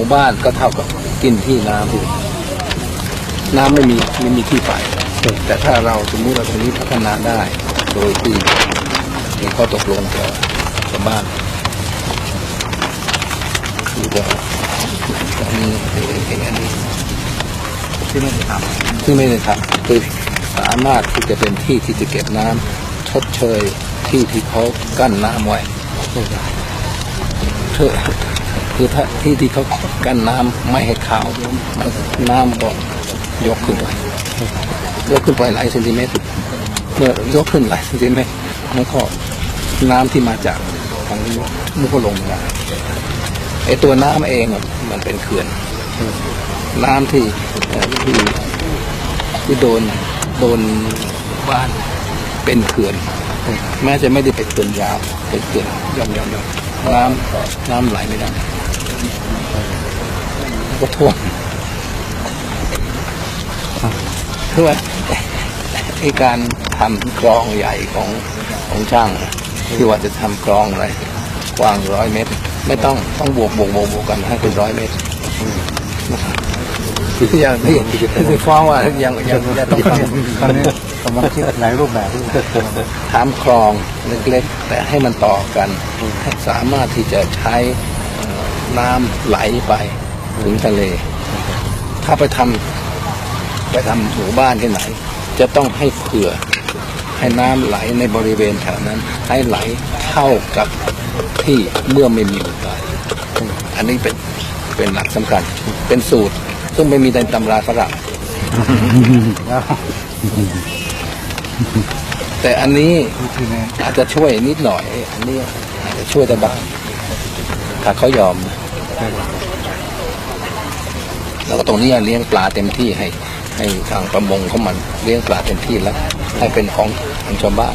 มู่บ้านก็เท่ากับกินที่น้ำที่น้ำไม่มีไม่มีที่ไป แต่ถ้าเราสมมติเราตรงนี้พัฒนาได้ โดยที่มีข้อตกลงกับชาวบ้านคือว่าอันนี้เป็นอันนี้ที่ไม่ได้ทำที่ไม่ได้ทำคือสามารถที่จะเป็นที่ที่จะเก็บน้ำชดเชยที่ที่เขากั้นน้ำไว้คือ คือถ้าที่ที่เขากั้นน้ำไม่ให้เข้าวมน้ำก็ยกขึ้นไปยกขึ้นไปหลายเซนติเมตร เมื่อยกขึ้นหลายเซนติเมตรมันก็น้ำที่มาจากทางนี้มันก็ลงมาไอตัวน้ำเองมันเป็นเขื่อน น้ำที่ที่ที่โดนโดนบ้านเป็นเขื่อนแม้จะไม่ได้เป็นเขื่อนยาวเป็นเขื่อนย่อมย่อมย่อมน้ำน้ำไหลไม่ได้ ก็ท่วมคือว่าไอการทำกรองใหญ่ของของช่างที่ว่าจะทำกรองอะไรกว้างร้อยเมตร ไม่ต้องต้องบวกบวกบวกบวกกันให้เป็นร้อยเมตรคืออย่างที่ที่ฟ้องว่ายังยังยังต้องทำตอนนี้กำลังคิดหลายรูปแบบที่จะทำถามคลองเล็กๆ แต่ให้มันต่อกันให้สามารถที่จะใช้เอ่อ น้ำไหลไปถึงทะเล ถ้าไปทำไปทำหมู่บ้านที่ไหน จะต้องให้เผื่อให้น้ำไหลในบริเวณแถวนั้น ให้ไหลเท่ากับที่เมื่อไม่มีหมู่บ้านอันนี้เป็นเป็นหลักสำคัญ เป็นสูตร ซึ่งไม่มีในตำราฝรั่งแล้วแต่อันนี้อาจจะช่วยนิดหน่อย อันนี้อาจจะช่วยได้บ้างถ้าเขายอมนะ แล้วก็ตรงนี้เลี้ยงปลาเต็มที่ให้ให้ทางประมงเขามันเลี้ยงปลาเต็มที่แล้ว ให้เป็นของของชาวบ้าน